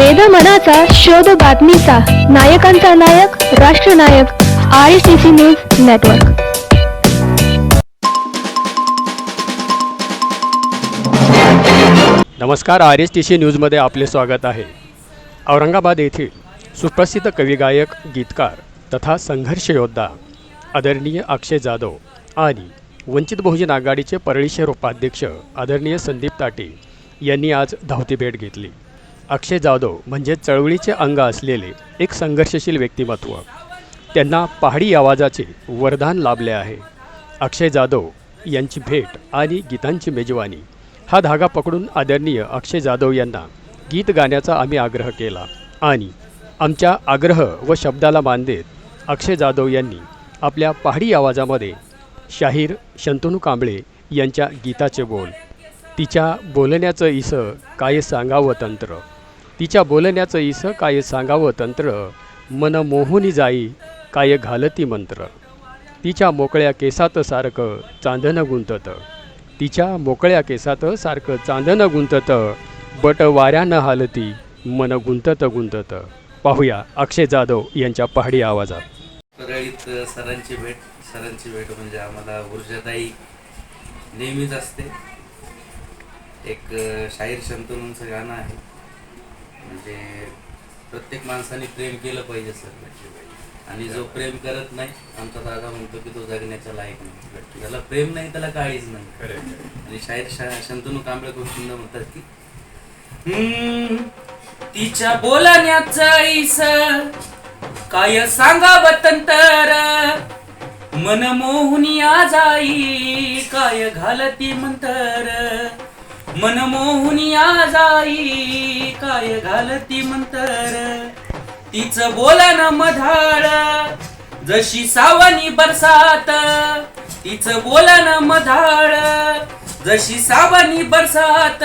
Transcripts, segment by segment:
वेद मनाचा शोध बातमीचा. नायकांचा नायक राष्ट्रनायक I C C news network नमस्कार आर एस टी सी न्यूजमध्ये आपले स्वागत आहे. औरंगाबाद येथील सुप्रसिद्ध कविगायक गीतकार तथा संघर्ष योद्धा आदरणीय अक्षय जाधव आणि वंचित बहुजन आघाडीचे परळी शहर उपाध्यक्ष आदरणीय संदीप ताटे यांनी आज धावती भेट घेतली. अक्षय जाधव म्हणजे चळवळीचे अंग असलेले एक संघर्षशील व्यक्तिमत्व. त्यांना पहाडी आवाजाचे वरदान लाभले आहे. अक्षय जाधव यांची भेट आणि गीतांची मेजवानी हा धागा पकडून आदरणीय अक्षय जाधव यांना गीत गाण्याचा आम्ही आग्रह केला आणि आमच्या आग्रह व शब्दाला मान देत अक्षय जाधव यांनी आपल्या पहाडी आवाजामध्ये शाहीर शंतनू कांबळे यांच्या गीताचे बोल तिच्या बोलण्याचं इसं काय सांगावं तंत्र तिच्या बोलण्याचं इस काय सांगावं तंत्र? मन मोहून जाई काय घालती मंत्र? तिच्या मोकळ्या केसात सारखं चांदनं गुंतत. तिच्या मोकळ्या केसात सारखं चांदनं गुंतत. बट वाऱ्यानं हालती मन गुंतत गुंतत. पाहूया अक्षय जाधव यांच्या पहाडी आवाजात. सगळीत सरांची भेट सरांची भेट म्हणजे आम्हाला ऊर्जादायी नेहमीच असते. एक शाहीर शंतनूंचं गाणं आहे. म्हणजे प्रत्येक माणसाने प्रेम केलं पाहिजे सर आणि जो प्रेम करत नाही आमचा दादा म्हणतो की तो जगण्याच्या लायक नाही. त्याला प्रेम नाही त्याला काळीच नाही. आणि शाहीर शंतनू कांबळे खूप सुंदर म्हणतात की "हम्म, तिच्या बोलण्याचं ईस काय सांगाव तंतर मन मोहुनिया जाई काय घालती मंतर? मन मोहुनिया जाई काय घालती मंतर? तिचं बोलन मधाळ जशी सावनी बरसात तिचं बोलन मधाळ जशी सावनी बरसात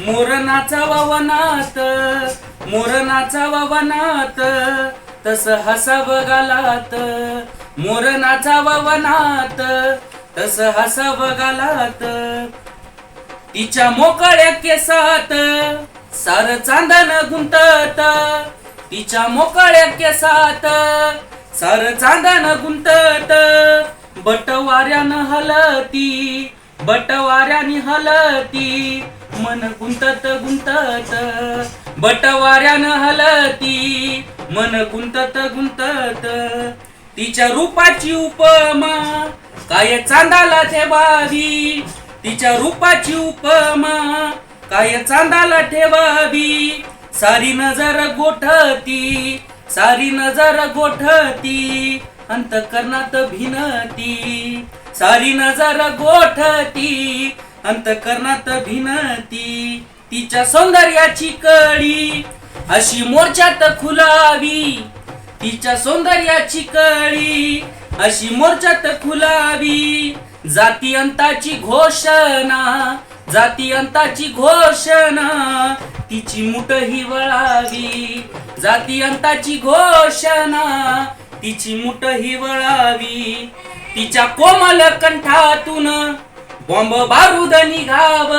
मोरनाचा ववनात मोरनाचा ववनात तस हसाव गालात मोरनाचा ववनात तस हसाव गालात तिच्या मोकळ्या केसात सार चांदन गुंतत. तिच्या मोकळ्या केसात सार चांदन गुंतत. बटवाऱ्यानं हलती बटवाऱ्यानी हलती मन गुंतत गुंतत. बटवाऱ्यानं हलती मन गुंतत गुंतत. तिच्या रूपाची उपमा काय चांदाला ठेवावी तिच्या रूपाची उपमा. काय चांदाला ठेवावी? सारी नजर गोठती सारी नजर गोठती अंतकरणात भिनती. सारी नजर गोठती अंतकरणात भिनती. तिच्या सौंदर्याची कळी अशी मोर्चात खुलावी. तिच्या सौंदर्याची कळी अशी मोर्चात खुलावी. जाती अंताची घोषणा जाती अंताची घोषणा तिची मुठ ही वळावी. जाती अंताची घोषणा तिची मुठ ही वळावी. तिच्या कोमल कंठातून बॉम्ब बारूद निघाव.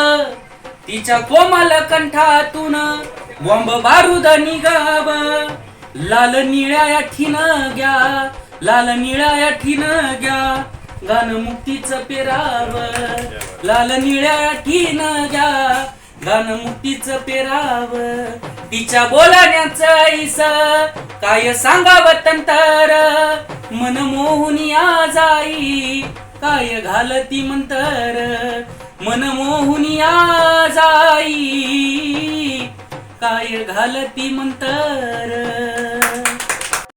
तिच्या कोमल कंठातून बॉम्ब बारूद निघाव. लाल निळ्या ठिन घ्या लाल निळ्या ठिन घ्या. गान पेराव लाल निळ्या ठीन घ्या. गान मुक्तीचं पेराव तिच्या बोलण्याचं ऐस काय सांगावं तंतर? मन मोहुनिया जाई. काय घालती मंतर? मन मोहुनिया जाई. काय घालती मंतर?